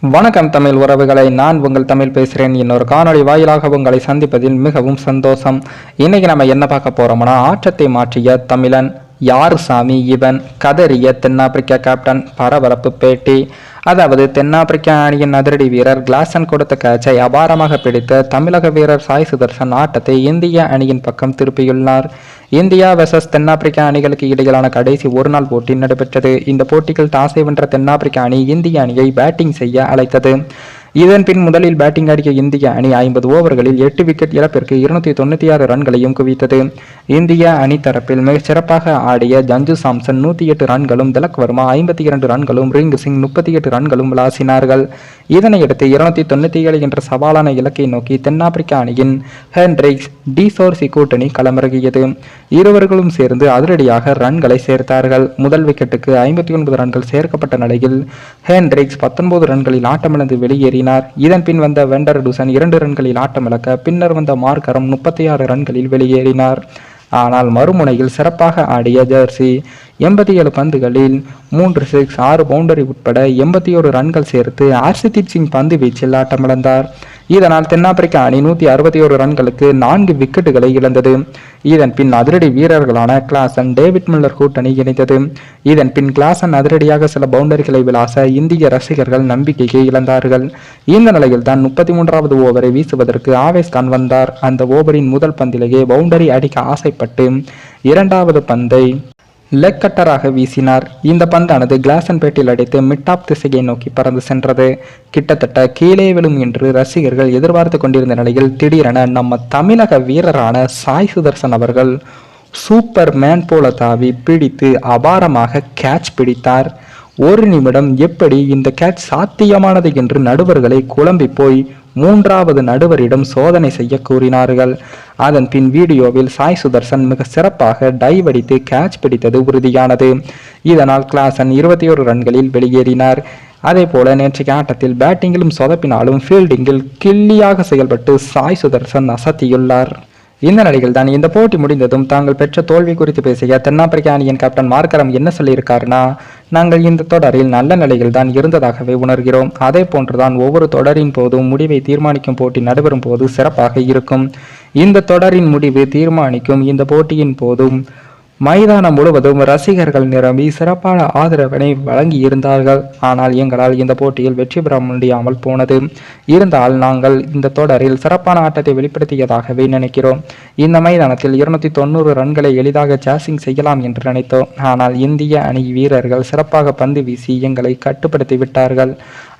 வணக்கம் தமிழ் உறவுகளை நான் உங்கள் தமிழ் பேசுகிறேன். இன்னொரு காணொலி வாயிலாக உங்களை சந்திப்பதில் மிகவும் சந்தோஷம். இன்னைக்கு நம்ம என்ன பார்க்க போறோம்னா ஆற்றத்தை மாற்றிய தமிழன் யார் சாமி இவன்? கதறிய தென்னாப்பிரிக்கா கேப்டன் பரபரப்பு பேட்டி. அதாவது தென்னாப்பிரிக்கா அணியின் அதிரடி வீரர் கிளாசன் கொடுத்த கேட்சை அபாரமாக பிடித்த தமிழக வீரர் சாய் சுதர்சன் ஆட்டத்தை இந்திய அணியின் பக்கம் திருப்பியுள்ளார். இந்தியா வெர்சஸ் தென்னாப்பிரிக்கா அணிகளுக்கு இடையிலான கடைசி ஒருநாள் போட்டி நடைபெற்றது. இந்த போட்டியில் டாஸை வென்ற தென்னாப்பிரிக்கா அணி இந்திய அணியை பேட்டிங் செய்ய அழைத்தது. இதன் பின் முதலில் பேட்டிங் ஆடிய இந்திய அணி ஐம்பது ஓவர்களில் எட்டு விக்கெட் இழப்பிற்கு இருநூத்தி தொண்ணூத்தி ஆறு ரன்களையும் குவித்தது. இந்திய அணி தரப்பில் மிகச் சிறப்பாக ஆடிய ஜஞ்சு சாம்சன் நூத்தி எட்டு ரன்களும் திலக் வர்மா ஐம்பத்தி இரண்டு ரன்களும் ரிங் சிங் முப்பத்தி எட்டு ரன்களும் விளாசினார்கள். இதனையடுத்து இருநூத்தி தொண்ணூத்தி ஏழு என்ற சவாலான இலக்கை நோக்கி தென்னாப்பிரிக்க அணியின் ஹென்ரிக்ஸ் டிசோர்சி கூட்டணி களமிறங்கியது. இருவர்களும் சேர்ந்து அதிரடியாக ரன்களை சேர்த்தார்கள். முதல் விக்கெட்டுக்கு ஐம்பத்தி ஒன்பது ரன்கள் சேர்க்கப்பட்ட நிலையில் ஹென்ரிக்ஸ் பத்தொன்பது ரன்களில் ஆட்டமிழந்து வெளியேறினார். இதன் பின் வந்த வெண்டர் டுசன் இரண்டு ரன்களில் ஆட்டமிழக்க பின்னர் வந்த மார்க்கரம் முப்பத்தி ஆறு ரன்களில் வெளியேறினார். ஆனால் மறுமுனையில் சிறப்பாக ஆடிய ஜெர்சி எண்பத்தி ஏழு பந்துகளில் மூன்று சிக்ஸ் ஆறு பவுண்டரி உட்பட எண்பத்தி ஒரு ரன்கள் சேர்த்து ஹர்ஷதீப் சிங் பந்து வீச்சில் ஆட்டமிழந்தார். இதனால் தென்னாப்பிரிக்க அணி நூற்றி அறுபத்தி ஒரு ரன்களுக்கு நான்கு விக்கெட்டுகளை இழந்தது. இதன் பின் அதிரடி வீரர்களான கிளாசன் டேவிட் மில்லர் கூட்டணி இணைந்தது இதன் பின் கிளாசன் அதிரடியாக சில பவுண்டரிகளை விளாச இந்திய ரசிகர்கள் நம்பிக்கையை இழந்தார்கள். இந்த நிலையில் தான் முப்பத்தி மூன்றாவது ஓவரை வீசுவதற்கு ஆவேஸ் கான் வந்தார். அந்த ஓவரின் முதல் பந்திலேயே பவுண்டரி அடிக்க ஆசைப்பட்டு இரண்டாவது பந்தை லெக் கட்டராக வீசினார். இந்த பந்தானது கிளாசன்பேட்டில் அடித்து மிட்டாப் திசையை நோக்கி பறந்து சென்றது. கிட்டத்தட்ட கீழே விழும் என்று ரசிகர்கள் எதிர்பார்த்து கொண்டிருந்த நிலையில் திடீரென நம்ம தமிழக வீரரான சாய் சுதர்சன் அவர்கள் சூப்பர் மேன் போல தாவி பிடித்து அபாரமாக கேட்ச் பிடித்தார். ஒரு நிமிடம் எப்படி இந்த கேட்ச் சாத்தியமானது என்று நடுவர்களை குழம்பி போய் மூன்றாவது நடுவரிடம் சோதனை செய்ய கூறினார்கள். அதன் பின் வீடியோவில் சாய் சுதர்சன் மிக சிறப்பாக டைவ் அடித்து கேட்ச் பிடித்தது உறுதியானது. இதனால் கிளாசன் இருபத்தி ஒரு ரன்களில் வெளியேறினார். அதே போல நேற்றைய ஆட்டத்தில் பேட்டிங்கிலும் சொதப்பினாலும் ஃபீல்டிங்கில் கில்லியாக செயல்பட்டு சாய் சுதர்சன் அசத்தியுள்ளார். இந்த நிலையில் தான் இந்த போட்டி முடிந்ததும் தாங்கள் பெற்ற தோல்வி குறித்து பேசிய தென்னாப்பிரிக்க அணியின் கேப்டன் மார்க்கரம் என்ன சொல்லியிருக்காருன்னா நாங்கள் இந்த தொடரில் நல்ல நிலையில் தான் இருந்ததாகவே உணர்கிறோம். அதே போன்றுதான் ஒவ்வொரு தொடரின் போதும் முடிவை தீர்மானிக்கும் போட்டி நடைபெறும் போது சிறப்பாக இருக்கும். இந்த தொடரின் முடிவு தீர்மானிக்கும் இந்த போட்டியின் போதும் மைதானம் முழுவதும் ரசிகர்கள் நிரம்பி சிறப்பான ஆதரவினை வழங்கி இருந்தார்கள் ஆனால் எங்களால் இந்த போட்டியில் வெற்றி பெற முடியாமல் போனது. இருந்தால் நாங்கள் இந்த தொடரில் சிறப்பான ஆட்டத்தை வெளிப்படுத்தியதாகவே நினைக்கிறோம். இந்த மைதானத்தில் இருநூத்தி தொண்ணூறு ரன்களை எளிதாக சேசிங் செய்யலாம் என்று நினைத்தோம். ஆனால் இந்திய அணி வீரர்கள் சிறப்பாக பந்து வீசி எங்களை கட்டுப்படுத்தி விட்டார்கள்.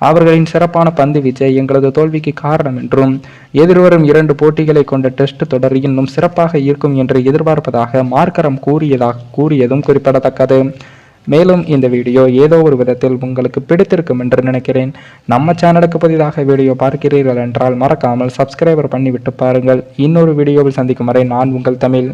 அவர்களின் சிறப்பான பந்து வீச்சை எங்களது தோல்விக்கு காரணம் என்றும் எதிர்வரும் இரண்டு போட்டிகளை கொண்ட டெஸ்ட் தொடர் இன்னும் சிறப்பாக இருக்கும் என்று எதிர்பார்ப்பதாக மார்க்கரம் கூறியதாக கூறியதும் குறிப்பிடத்தக்கது. மேலும் இந்த வீடியோ ஏதோ ஒரு விதத்தில் உங்களுக்கு பிடித்திருக்கும் என்று நினைக்கிறேன். நம்ம சேனலுக்கு புதிதாக வீடியோ பார்க்கிறீர்கள் என்றால் மறக்காமல் சப்ஸ்கிரைபர் பண்ணிவிட்டு பாருங்கள். இன்னொரு வீடியோவில் சந்திக்கும் வரை நான் உங்கள் தமிழ்.